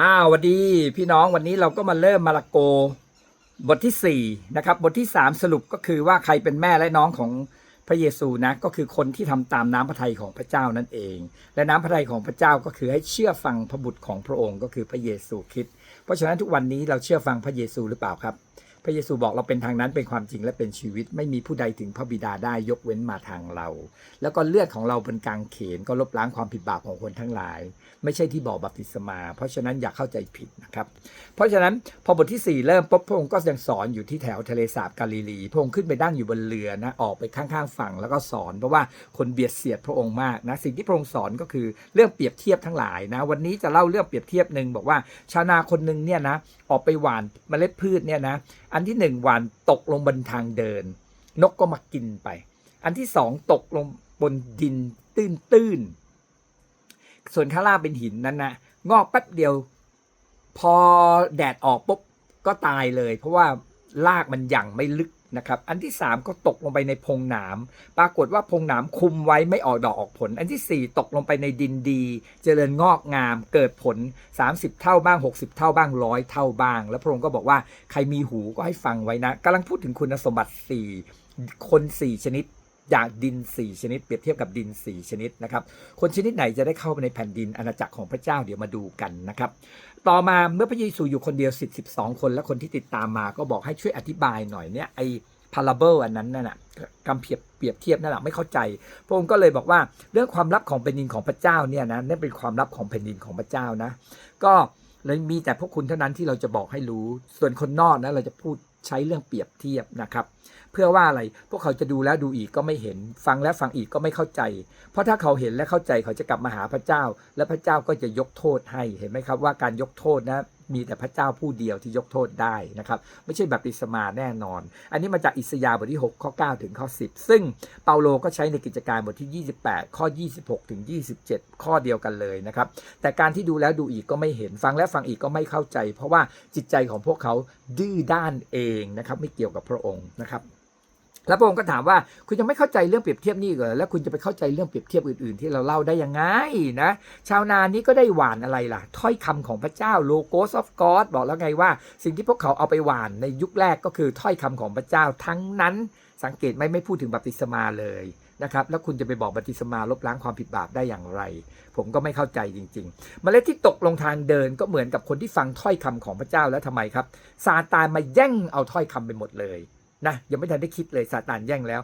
อ้าววันดีพี่น้องวันนี้เราก็มาเริ่มมาระโก บทที่ 4 นะครับ บทที่ 3 สรุปก็คือว่าใครเป็นแม่และน้องของพระเยซูนะก็คือคนที่ทำตามน้ำพระทัยของพระเจ้านั่นเอง และน้ำพระทัยของพระเจ้าก็คือให้เชื่อฟังพระบุตรของพระองค์ก็คือพระเยซูคริสต์เพราะฉะนั้นทุกวันนี้เราเชื่อฟังพระเยซูหรือเปล่าครับ พระเยซูบอกเราเป็นทางนั้นเป็นความจริงและเป็นชีวิต ไม่มีผู้ใดถึงพระบิดาได้ยกเว้นมาทางเรา แล้วก็เลือดของเราบนกางเขนก็ลบล้างความผิดบาปของคนทั้งหลาย ไม่ใช่ที่บ่อบัพติศมา เพราะฉะนั้นอย่าเข้าใจผิดนะครับ เพราะฉะนั้นพอบทที่ 4 เริ่มปุ๊บพระองค์ก็ยังสอนอยู่ที่แถวทะเลสาบกาลิลีพระองค์ขึ้นไปนั่งอยู่บนเรือนะออกไปข้างๆฝั่งแล้วก็สอนเพราะว่าคนเบียดเสียดพระองค์มากนะสิ่งที่พระองค์สอนก็คือเรื่องเปรียบเทียบทั้งหลายนะ วันนี้จะเล่าเรื่องเปรียบเทียบหนึ่งบอกว่าชาวนาคนหนึ่งเนี่ยนะ ออกไปหว่านเมล็ดพืชเนี่ยนะ อันที่หนึ่งหว่านตกลงบนทางเดิน นกก็มากินไป อันที่สองตกลงบนดินตื้นๆ ส่วนข้างล่างเป็นหินนั้นนะงอกแป๊บเดียว พอแดดออกปุ๊บก็ตายเลย เพราะว่ารากมันยังไม่ลึก นะครับอันที่สามก็ตกลงไปในพงหนามปรากฏว่าพงหนามคุมไว้ไม่ออกดอกออกผล อันที่สี่ตกลงไปในดินดี เจริญงอกงาม เกิดผล 30 เท่าบ้าง 60 เท่าบ้างร้อยเท่าบ้าง แล้วพระองค์ก็บอกว่าใครมีหูก็ให้ฟังไว้นะกำลังพูดถึงคุณสมบัติสี่คนสี่ชนิดจากดินสี่ชนิด เปรียบเทียบกับดินสี่ชนิดนะครับ คนชนิดไหนจะได้เข้าไปในแผ่นดินอาณาจักรของพระเจ้าเดี๋ยวมาดูกันนะครับ ต่อมาเมื่อพระเยซูอยู่คนเดียวสิบสิบสองคนและคนที่ติดตามมาก็บอกให้ช่วยอธิบายหน่อยเนี่ยไอ้พาราเบิลอันนั้นน่ะคำเปรียบเปรียบเทียบนั่นแหละไม่เข้าใจ พระองค์ก็เลยบอกว่าเรื่องความลับของแผ่นดินของพระเจ้าเนี่ยนะนั่นเป็นความลับของแผ่นดินของพระเจ้านะ ก็เลยมีแต่พวกคุณเท่านั้นที่เราจะบอกให้รู้ ส่วนคนนอกนะเราจะพูดใช้เรื่องเปรียบเทียบนะครับ เพื่อว่าอะไร พวกเขาจะดูแล้วดูอีกก็ไม่เห็น ฟังแล้วฟังอีกก็ไม่เข้าใจ เพราะถ้าเขาเห็นและเข้าใจเขาจะกลับมาหาพระเจ้า และพระเจ้าก็จะยกโทษให้เห็นไหมครับว่าการยกโทษนะมีแต่พระเจ้าผู้เดียวที่ยกโทษได้นะครับไม่ใช่แบบติสมาแน่นอน อันนี้มาจากอิสยาบทที่ 6 ข้อ 9 ถึงข้อ 10 ซึ่งเปาโลก็ใช้ในกิจการบทที่ 28 ข้อ 26 ถึง 27 ข้อเดียวกันเลยนะครับ แต่การที่ดูแล้วดูอีกก็ไม่เห็นฟังแล้วฟังอีกก็ไม่เข้าใจ เพราะว่าจิตใจของพวกเขาดื้อด้านเองนะครับไม่เกี่ยวกับพระองค์นะครับ แล้วพระองค์ก็ถามว่าคุณยังไม่เข้าใจเรื่องเปรียบเทียบนี่เหรอแล้วคุณจะไปเข้าใจเรื่องเปรียบเทียบอื่นๆ ที่เราเล่าได้ยังไงนะชาวนานี้ก็ได้หวานอะไรล่ะ ถ้อยคำของพระเจ้า logos of God บอกแล้วไงว่า สิ่งที่พวกเขาเอาไปหวานในยุคแรกก็คือถ้อยคำของพระเจ้าทั้งนั้น สังเกตไหมไม่พูดถึงบัพติศมาเลยนะครับแล้วคุณจะไปบอกบัพติศมาลบล้างความผิดบาปได้อย่างไร ผมก็ไม่เข้าใจจริงๆเมล็ดที่ตกลงทางเดินก็เหมือนกับคนที่ฟังถ้อยคำของพระเจ้าแล้วทำไมครับซาตานมาแย่งเอาถ้อยคำไปหมดเลย นะยังไม่ทันได้คิดเลยซาตานแย่งแล้ว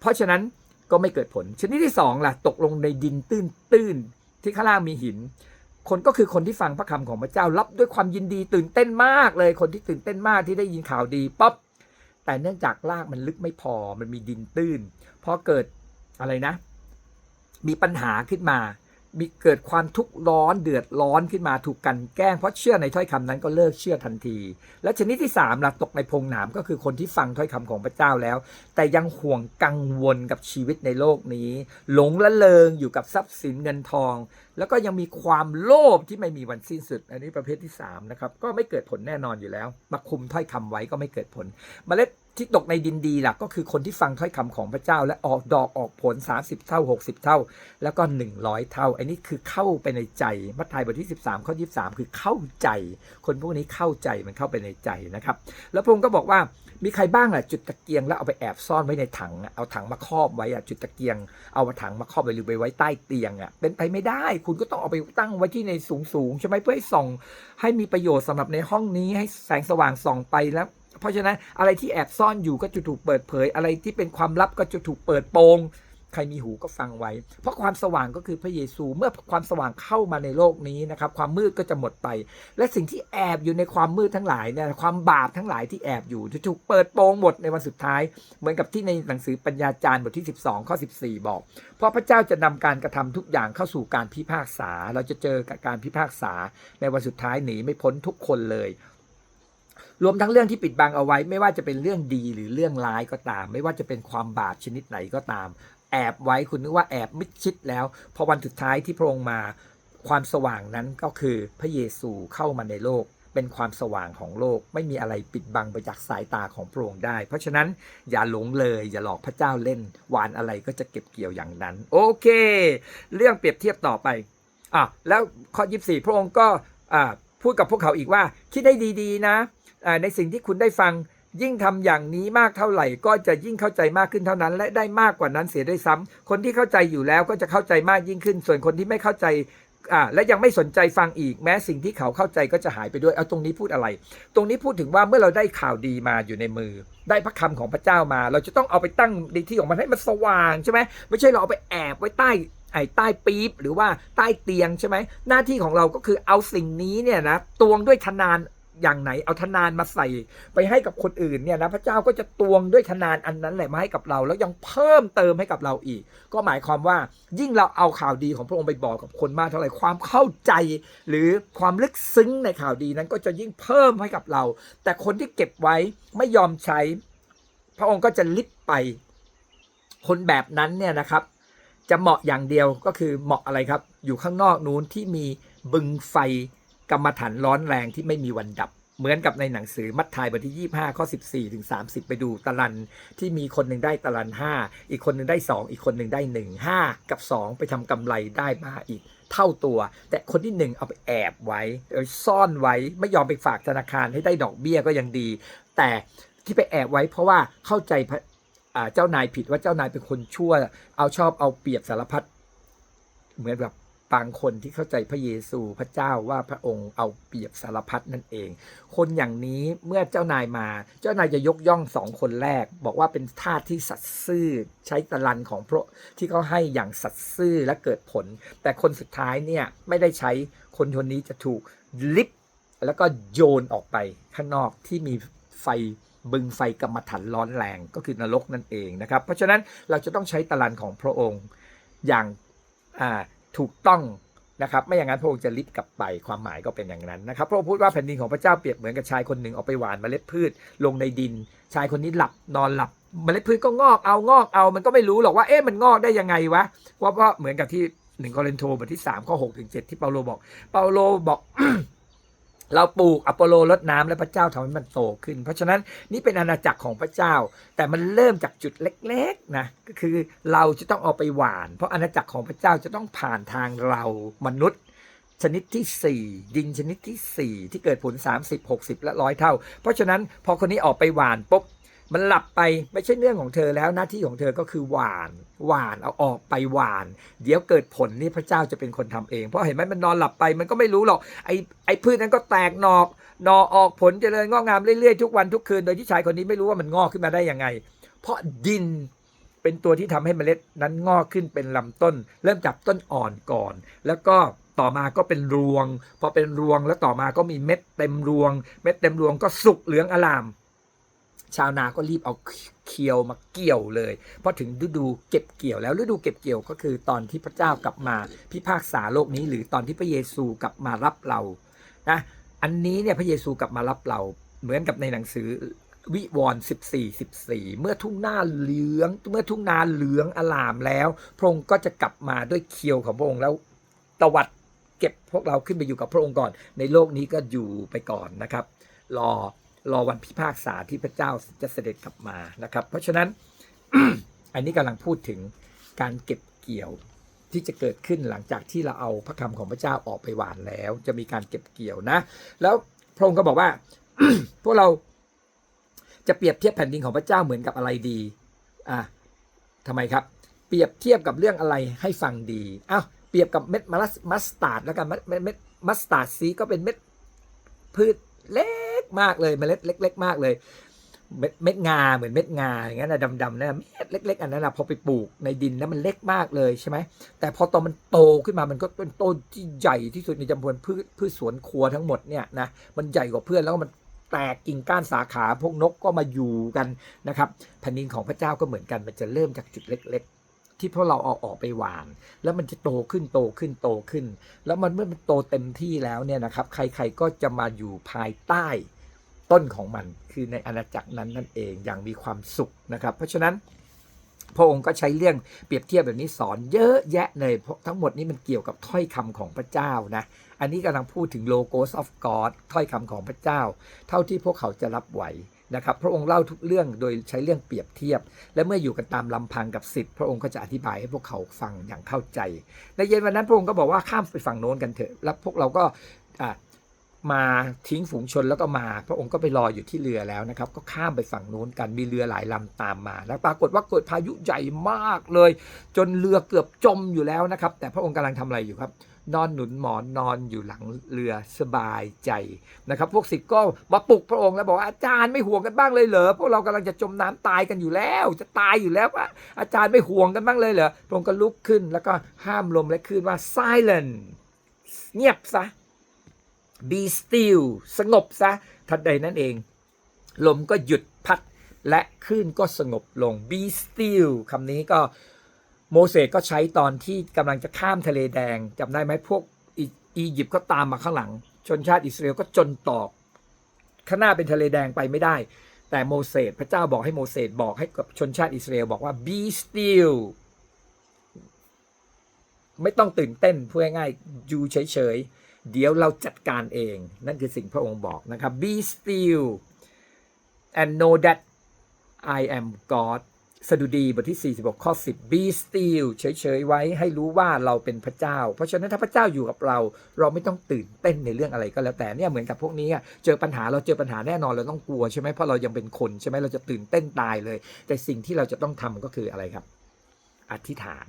เพราะฉะนั้นก็ไม่เกิดผล ชนิดที่สองล่ะตกลงในดินตื้นๆที่ข้างล่างมีหิน คนก็คือคนที่ฟังพระคำของพระเจ้ารับด้วยความยินดีตื่นเต้นมากเลยคนที่ตื่นเต้นมากที่ได้ยินข่าวดีป๊อบแต่เนื่องจากรากมันลึกไม่พอมันมีดินตื้นพอเกิดอะไรนะ มีปัญหาขึ้นมา มีเกิดความทุกข์ร้อนเดือดร้อนขึ้นมาถูกกันแกล้งเพราะเชื่อในถ้อยคำนั้นก็เลิกเชื่อทันที และชนิดที่3ล่ะตกในพงหนามก็คือคนที่ฟังถ้อยคำของพระเจ้าแล้ว แต่ยังห่วงกังวลกับชีวิตในโลกนี้ หลงละเลงอยู่กับทรัพย์สินเงินทอง แล้วก็ยังมีความโลภที่ไม่มีวันสิ้นสุด อันนี้ประเภทที่3นะครับก็ไม่เกิดผลแน่นอนอยู่แล้ว มาคุมถ้อยคำไว้ก็ไม่เกิดผลเมล็ด ที่ตกในดินดีล่ะก็คือคนที่ฟังถ้อยคำของพระเจ้า และออกดอกออกผล 30 เท่า 60 เท่า แล้วก็ 100 เท่า อันนี้คือเข้าไปในใจมัทธิวบทที่ 13 ข้อ 23 คือเข้าใจ คนพวกนี้เข้าใจมันเข้าไปในใจนะครับ แล้วพระองค์ก็บอกว่ามีใครบ้างล่ะจุดตะเกียงแล้วเอาไปแอบซ่อนไว้ในถังเอาถังมาครอบไว้อะจุดตะเกียง เอาถังมาครอบไว้หรือไปไว้ใต้เตียงอะเป็นไปไม่ได้ คุณก็ต้องเอาไปตั้งไว้ที่ในสูงสูงๆใช่ไหมเพื่อให้ส่อง ให้มีประโยชน์สำหรับในห้องนี้ให้แสงสว่างส่องไปแล้ว เพราะฉะนั้นอะไรที่แอบซ่อนอยู่ก็จะถูกเปิดเผย อะไรที่เป็นความลับก็จะถูกเปิดโปงใครมีหูก็ฟังไว้ เพราะความสว่างก็คือพระเยซู เมื่อความสว่างเข้ามาในโลกนี้นะครับ ความมืดก็จะหมดไป และสิ่งที่แอบอยู่ในความมืดทั้งหลายเนี่ยความบาปทั้งหลายที่แอบอยู่จะถูกเปิดโปงหมดในวันสุดท้าย เหมือนกับที่ในหนังสือปัญญาจารย์บทที่ 12 ข้อ 14 บอก เพราะพระเจ้าจะนำการกระทำทุกอย่างเข้าสู่การพิพากษา เราจะเจอกับการพิพากษาในวันสุดท้ายหนีไม่พ้นทุกคนเลย รวมทั้งเรื่องที่ปิดบังเอาไว้ ไม่ว่าจะเป็นเรื่องดีหรือเรื่องร้ายก็ตาม ไม่ว่าจะเป็นความบาปชนิดไหนก็ตาม แอบไว้คุณนึกว่าแอบมิดชิดแล้ว พอวันสุดท้ายที่พระองค์มาความสว่างนั้นก็คือพระเยซูเข้ามาในโลก เป็นความสว่างของโลก ไม่มีอะไรปิดบังไปจากสายตาของพระองค์ได้ เพราะฉะนั้นอย่าหลงเลย อย่าหลอกพระเจ้าเล่นหวานอะไรก็จะเก็บเกี่ยวอย่างนั้น โอเค เรื่องเปรียบเทียบต่อไปอะแล้วข้อ 24 พระองค์ก็อ่าพูดกับพวกเขาอีกว่าคิดให้ดีๆนะ ในสิ่งที่คุณได้ฟังยิ่งทำอย่างนี้มากเท่าไหร่ ก็จะยิ่งเข้าใจมากขึ้นเท่านั้น และได้มากกว่านั้นเสียด้วยซ้ำคนที่เข้าใจอยู่แล้วก็จะเข้าใจมากยิ่งขึ้น ส่วนคนที่ไม่เข้าใจอ่าและยังไม่สนใจฟังอีกแม้สิ่งที่เขาเข้าใจก็จะหายไปด้วยเอาตรงนี้พูดอะไร ตรงนี้พูดถึงว่าเมื่อเราได้ข่าวดีมาอยู่ในมือ ได้พระคำของพระเจ้ามา เราจะต้องเอาไปตั้งในที่ของมันให้มันสว่างใช่ไหมไม่ใช่เราเอาไปแอบไว้ใต้ไอ้ใต้ปี๊บหรือว่าใต้เตียงใช่ไหมหน้าที่ของเราก็คือเอาสิ่งนี้เนี่ยนะตวงด้วยทนาน อย่างไหนเอาทนานมาใส่ ไปให้กับคนอื่นเนี่ยนะพระเจ้าก็จะตวงด้วยทนานอันนั้นแหละมาให้กับเรา แล้วยังเพิ่มเติมให้กับเราอีก ก็หมายความว่ายิ่งเราเอาข่าวดีของพระองค์ไปบอกกับคนมากเท่าไหร่ความเข้าใจ หรือความลึกซึ้งในข่าวดีนั้นก็จะยิ่งเพิ่มให้กับเรา แต่คนที่เก็บไว้ไม่ยอมใช้ พระองค์ก็จะลิบไป คนแบบนั้นเนี่ยนะครับจะเหมาะอย่างเดียวก็คือเหมาะอะไรครับ อยู่ข้างนอกนู้นที่มีบึงไฟ กรรมฐานร้อนแรงที่ไม่มีวันดับ เหมือนกับในหนังสือมัทธิวบทที่ 25 ข้อ 14 ถึง 30 ไปดูตะลันที่มีคนหนึ่งได้ตะลัน 5 อีกคนหนึ่งได้ 2 อีกคนหนึ่งได้ 1 5 กับ 2 ไปทำกำไรได้มาอีกเท่าตัว แต่คนที่1เอาไปแอบไว้ซ่อนไว้ไม่ยอมไปฝากธนาคารให้ได้ดอกเบี้ยก็ยังดี แต่ที่ไปแอบไว้เพราะว่าเข้าใจเจ้านายผิดว่าเจ้านายเป็นคนชั่ว เอาชอบเอาเปรียบสารพัดเหมือนแบบ บางคนที่เข้าใจพระเยซูพระเจ้าว่าพระองค์เอาเปรียบสารพัดนั่นเอง คนอย่างนี้เมื่อเจ้านายมา เจ้านายจะยกย่องสองคนแรก บอกว่าเป็นทาสที่สัตย์ซื่อใช้ตะลันของพระที่เขาให้อย่างสัตย์ซื่อและเกิดผล แต่คนสุดท้ายเนี่ยไม่ได้ใช้คนคนนี้จะถูกลิฟแล้วก็โยนออกไปข้างนอกที่มีไฟบึงไฟกรรมฐานร้อนแรงก็คือนรกนั่นเองนะครับ เพราะฉะนั้นเราจะต้องใช้ตะลันของพระองค์อย่าง ถูกต้องนะครับไม่อย่างนั้นพระองค์จะลิบกลับไปความหมายก็เป็นอย่างนั้นนะครับพระองค์พูดว่าแผ่นดินของพระเจ้าเปรียบเหมือนกับชายคนหนึ่งออกไปหว่านเมล็ดพืชลงในดิน ชายคนนี้หลับนอนหลับเมล็ดพืชก็งอกเอางอกเอามันก็ไม่รู้หรอกว่าเอ๊ะมันงอกได้ยังไงวะว่าเพราะเหมือนกับที่หนึ่งกอรินโทบทที่3ข้อ6ถึง7ที่เปาโลบอกเปาโลบอก เราปลูกอโปโลลดน้ำและพระเจ้าทำให้มันโตขึ้น เพราะฉะนั้นนี่เป็นอาณาจักรของพระเจ้า แต่มันเริ่มจากจุดเล็กๆนะก็คือเราจะต้องเอาไปหวาน เพราะอาณาจักรของพระเจ้าจะต้องผ่านทางเรามนุษย์ ชนิดที่ 4 ดินชนิดที่ 4 ที่เกิดผล 30 60 และร้อยเท่า เพราะฉะนั้นพอคนนี้ออกไปหวานปุ๊บ มันหลับไปไม่ใช่เรื่องของเธอแล้วหน้าที่ของเธอก็คือหวานหวานเอาออกไปหวาน เดี๋ยวเกิดผลนี่พระเจ้าจะเป็นคนทำเอง เพราะเห็นไหมมันนอนหลับไปมันก็ไม่รู้หรอกไอ้ไอ้พืชนั้นก็แตกหนอกหนอออกผลเจริญงอกงามเรื่อยๆทุกวันทุกคืนโดยที่ชายคนนี้ไม่รู้ว่ามันงอกขึ้นมาได้ยังไง เพราะดินเป็นตัวที่ทำให้เมล็ดนั้นงอกขึ้นเป็นลำต้น เริ่มจากต้นอ่อนก่อน แล้วก็ต่อมาก็เป็นรวง พอเป็นรวงแล้วต่อมาก็มีเม็ดเต็มรวง เม็ดเต็มรวงก็สุกเหลืองอลาม ชาวนาก็รีบเอาเคียวมาเกี่ยวเลยเพราะถึงฤดูเก็บเกี่ยวแล้วฤดูเก็บเกี่ยวก็คือตอนที่พระเจ้ากลับมาพิพากษาโลกนี้หรือตอนที่พระเยซูกลับมารับเรานะอันนี้เนี่ยพระเยซูกลับมารับเราเหมือนกับในหนังสือวิวรณ์14 14 เมื่อทุ่งนาเหลือง เมื่อทุ่งนาเหลืองอลามแล้ว พระองค์ก็จะกลับมาด้วยเคียวของพระองค์แล้วตวัดเก็บพวกเราขึ้นไปอยู่กับพระองค์ก่อน ในโลกนี้ก็อยู่ไปก่อนนะครับ รอ รอวันพิพากษาที่พระเจ้าจะเสด็จกลับมานะครับ เพราะฉะนั้นอันนี้กำลังพูดถึงการเก็บเกี่ยวที่จะเกิดขึ้นหลังจากที่เราเอาพระคำของพระเจ้าออกไปหวานแล้ว จะมีการเก็บเกี่ยวนะ แล้วพระองค์ก็บอกว่าพวกเราจะเปรียบเทียบแผ่นดินของพระเจ้าเหมือนกับอะไรดีอะทำไมครับ เปรียบเทียบกับเรื่องอะไรให้ฟังดีอ้าวเปรียบกับเม็ดมัสตาร์ดแล้วกันเม็ดเม็ดเม็ดมัสตาร์ดซีก็เป็นเม็ดพืชเล็ก มากเลยเมล็ดเล็ก ๆ มากเลยเม็ดเม็ดงาเหมือนเม็ดงาอย่างนั้นนะดำๆนะเม็ดเล็ก ๆ อันนั้นนะพอไปปลูกในดินแล้วมันเล็กมากเลยใช่ไหมแต่พอตอนมันโตขึ้นมามันก็เป็นต้นที่ใหญ่ที่สุดในจำนวนพืชพืชสวนครัวทั้งหมดเนี่ยนะมันใหญ่กว่าเพื่อนแล้วมันแตกกิ่งก้านสาขาพวกนกก็มาอยู่กันนะครับแผ่นดินของพระเจ้าก็เหมือนกันมันจะเริ่มจากจุดเล็ก ๆที่พวกเราเอาออกไปหวาน แล้วมันจะโตขึ้นโตขึ้นโตขึ้น แล้วมันเมื่อมันโตเต็มที่แล้วเนี่ยนะครับ ใครๆก็จะมาอยู่ภายใต้ ต้นของมันคือในอาณาจักรนั้นนั่นเองอย่างมีความสุขนะครับ เพราะฉะนั้นพระองค์ก็ใช้เรื่องเปรียบเทียบแบบนี้สอนเยอะแยะเลยเพราะทั้งหมดนี้มันเกี่ยวกับถ้อยคำของพระเจ้านะ อันนี้กำลังพูดถึง logos of God ถ้อยคำของพระเจ้า เท่าที่พวกเขาจะรับไหวนะครับ พระองค์เล่าทุกเรื่องโดยใช้เรื่องเปรียบเทียบ และเมื่ออยู่กันตามลำพังกับสิทธิ์พระองค์ก็จะอธิบายให้พวกเขาฟังอย่างเข้าใจ ในเย็นวันนั้นพระองค์ก็บอกว่าข้ามไปฝั่งโน้นกันเถอะ แล้วพวกเราก็ มาทิ้งฝูงชนแล้วก็มา พระองค์ก็ไปรออยู่ที่เรือแล้วนะครับ ก็ข้ามไปฝั่งโน้นกันมีเรือหลายลำตามมาแล้วปรากฏว่าเกิดพายุใหญ่มากเลย จนเรือเกือบจมอยู่แล้วนะครับ แต่พระองค์กำลังทำอะไรอยู่ครับ นอนหนุนหมอนนอนอยู่หลังเรือสบายใจนะครับ พวกศิษย์ก็มาปลุกพระองค์แล้วบอกอาจารย์ไม่ห่วงกันบ้างเลยเหรอพวกเรากำลังจะจมน้ำตายกันอยู่แล้ว จะตายอยู่แล้วอะอาจารย์ไม่ห่วงกันบ้างเลยเหรอพระองค์ก็ลุกขึ้นแล้วก็ห้ามลมและคลื่นว่า silent เงียบซะ be still สงบซะ ทันใดนั้นเอง ลมก็หยุดพัด และคลื่นก็สงบลง be still คำนี้ก็โมเสสก็ใช้ตอนที่กำลังจะข้ามทะเลแดงจำได้ไหมพวกอีอียิปต์ก็ตามมาข้างหลัง ชนชาติอิสราเอลก็จนตอกข้างหน้าเป็นทะเลแดงไปไม่ได้ แต่โมเสสพระเจ้าบอกให้โมเสสบอกให้กับชนชาติอิสราเอลบอกว่า be still ไม่ต้องตื่นเต้นพูดง่ายๆอยู่เฉยๆ เดี๋ยวเราจัดการเอง นั่นคือสิ่งพระองค์บอกนะครับ be still and know that I am God สดุดีบทที่ 46 ข้อ 10 be still เฉย ๆ ไว้ให้รู้ว่าเราเป็นพระเจ้า เพราะฉะนั้นถ้าพระเจ้าอยู่กับเรา เราไม่ต้องตื่นเต้นในเรื่องอะไรก็แล้วแต่เนี่ยเหมือนกับพวกนี้เจอปัญหาเราเจอปัญหาแน่นอนเราต้องกลัวใช่ไหมเพราะเรายังเป็นคนใช่ไหมเราจะตื่นเต้นตายเลย แต่สิ่งที่เราจะต้องทำก็คืออะไรครับ อธิษฐาน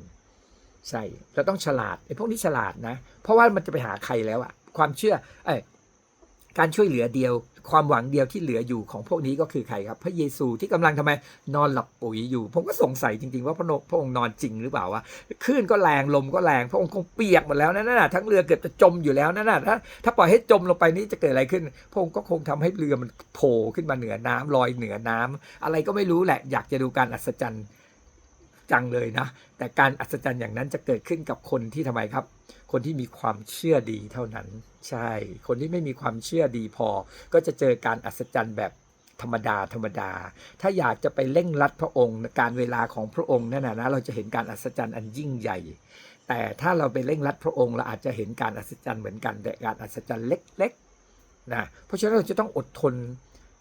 ใช่เราต้องฉลาดไอ้พวกนี้ฉลาดนะ เพราะว่ามันจะไปหาใครแล้วอะความเชื่อเอ้การช่วยเหลือเดียว ความหวังเดียวที่เหลืออยู่ของพวกนี้ก็คือใครครับ พระเยซูที่กำลังทำไมนอนหลับปุ๋ยอยู่ ผมก็สงสัยจริงๆว่าพระนพระองค์นอนจริงหรือเปล่าวะคลื่นก็แรงลมก็แรงพระองค์คงเปียกหมดแล้วนั่นน่ะทั้งเรือเกือบจะจมอยู่แล้วนั่นน่ะถ้าถ้าปล่อยให้จมลงไปนี่จะเกิดอะไรขึ้น พระองค์ก็คงทำให้เรือมันโผล่ขึ้นมาเหนือน้ำลอยเหนือน้ำอะไรก็ไม่รู้แหละ อยากจะดูการอัศจรรย์ จังเลยนะ แต่การอัศจรรย์อย่างนั้นจะเกิดขึ้นกับคนที่ทำไมครับ คนที่มีความเชื่อดีเท่านั้น ใช่ คนที่ไม่มีความเชื่อดีพอ ก็จะเจอการอัศจรรย์แบบธรรมดา ธรรมดา ถ้าอยากจะไปเร่งรัดพระองค์การเวลาของพระองค์นั่นนะนะเราจะเห็นการอัศจรรย์อันยิ่งใหญ่ แต่ถ้าเราไปเร่งรัดพระองค์เราอาจจะเห็นการอัศจรรย์เหมือนกันแต่การอัศจรรย์เล็กๆนะเพราะฉะนั้นเราจะต้องอดทน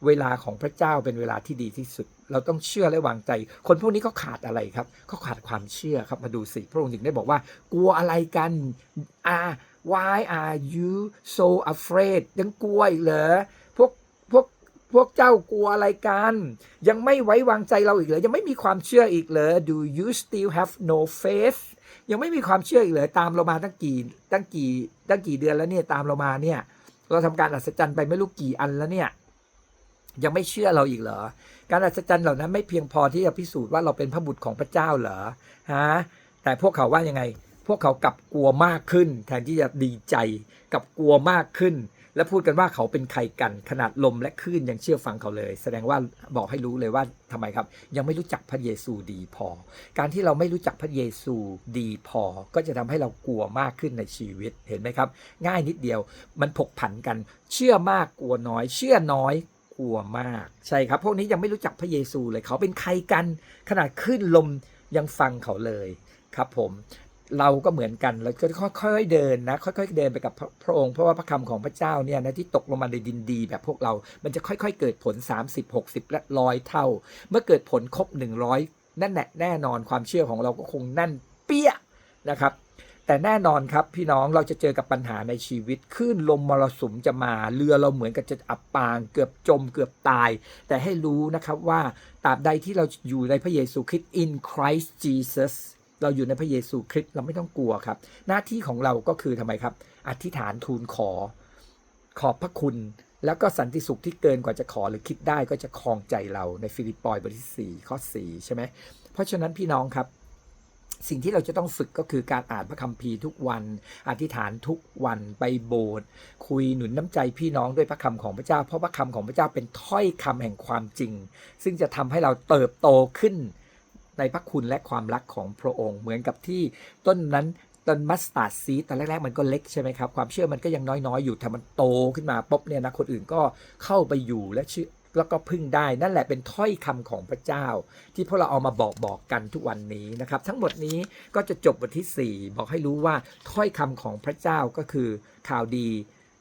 เวลาของพระเจ้าเป็นเวลาที่ดีที่สุด เราต้องเชื่อและวางใจ คนพวกนี้เขาขาดอะไรครับเขาขาดความเชื่อครับมาดูสิพระองค์จึงได้บอกว่า กลัวอะไรกันอ่า why are you so afraid ยังกลัวอีกเหรอพวกพวกพวกเจ้ากลัวอะไรกัน ยังไม่ไว้วางใจเราอีกเหรอยังไม่มีความเชื่ออีกเหรอ do you still have no faith ยังไม่มีความเชื่ออีกเหรอตามเรามาตั้งกี่ตั้งกี่ตั้งกี่เดือนแล้วเนี่ยตามเรามาเนี่ยเราทำการอัศจรรย์ไปไม่รู้กี่อันแล้วเนี่ย ยังไม่เชื่อเราอีกเหรอ การอัศจรรย์เหล่านั้นไม่เพียงพอที่จะพิสูจน์ว่าเราเป็นพระบุตรของพระเจ้าเหรอฮะแต่พวกเขาว่ายังไง พวกเขากลับกลัวมากขึ้น แทนที่จะดีใจกลับกลัวมากขึ้น และพูดกันว่าเขาเป็นใครกันขนาดลมและคลื่นยังเชื่อฟังเขาเลย แสดงว่าบอกให้รู้เลยว่าทำไมครับ ยังไม่รู้จักพระเยซูดีพอ การที่เราไม่รู้จักพระเยซูดีพอ ก็จะทำให้เรากลัวมากขึ้นในชีวิตเห็นไหมครับ ง่ายนิดเดียวมันผกผันกัน เชื่อมากกลัวน้อย เชื่อน้อย กลัวมาก ใช่ครับ พวกนี้ยังไม่รู้จักพระเยซูเลยเขาเป็นใครกันขนาดขึ้นลมยังฟังเขาเลยครับผมเราก็เหมือนกันเราก็ค่อยๆเดินนะ ค่อยๆเดินไปกับพระพระองค์เพราะว่าพระคำของพระเจ้าเนี่ยนะที่ตกลงมาในดินดี แบบพวกเรา มันจะค่อยๆเกิดผล 30 60 และร้อยเท่า เมื่อเกิดผลครบ 100 นั่นแหละแน่นอนความเชื่อของเราก็คงแน่นเปี้ยนะครับ แต่แน่นอนครับพี่น้องเราจะเจอกับปัญหาในชีวิตคลื่นลมมรสุมจะมาเรือเราเหมือนกับจะอับปาง เกือบจมเกือบตาย แต่ให้รู้นะครับว่าตราบใดที่เราอยู่ในพระเยซูคริสต์ in Christ Jesus เราอยู่ในพระเยซูคริสต์เราไม่ต้องกลัวครับ หน้าที่ของเราก็คือทำไมครับ อธิษฐานทูลขอ ขอบพระคุณแล้วก็สันติสุขที่เกินกว่าจะขอหรือคิดได้ก็จะคลองใจเราในฟิลิปปอยบทที่4ข้อ4ใช่ไหมเพราะฉะนั้นพี่น้องครับ สิ่งที่เราจะต้องฝึกก็คือการอ่านพระคัมภีร์ทุกวัน อธิษฐานทุกวันไปโบสถ์คุยหนุนน้ำใจพี่น้องด้วยพระคำของพระเจ้า เพราะพระคำของพระเจ้าเป็นถ้อยคำแห่งความจริง ซึ่งจะทำให้เราเติบโตขึ้นในพระคุณและความรักของพระองค์ เหมือนกับที่ต้นนั้นต้นมัสตาร์ดซีตอนแรกๆมันก็เล็กใช่ไหมครับ ความเชื่อมันก็ยังน้อยๆ อยู่ถ้ามันโตขึ้นมาปุ๊บเนี่ยนะคนอื่นก็เข้าไปอยู่และเชื่อ แล้วก็พึ่งได้นั่นแหละเป็นถ้อยคำของพระเจ้า ที่พวกเราเอามาบอกบอกกันทุกวันนี้นะครับ ทั้งหมดนี้ก็จะจบบทที่ 4 บอกให้รู้ว่าถ้อยคำของพระเจ้าก็คือข่าวดี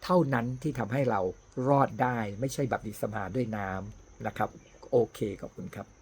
เท่านั้นที่ทำให้เรารอดได้ ไม่ใช่แบบดิสมาด้วยน้ำนะครับ โอเคขอบคุณครับ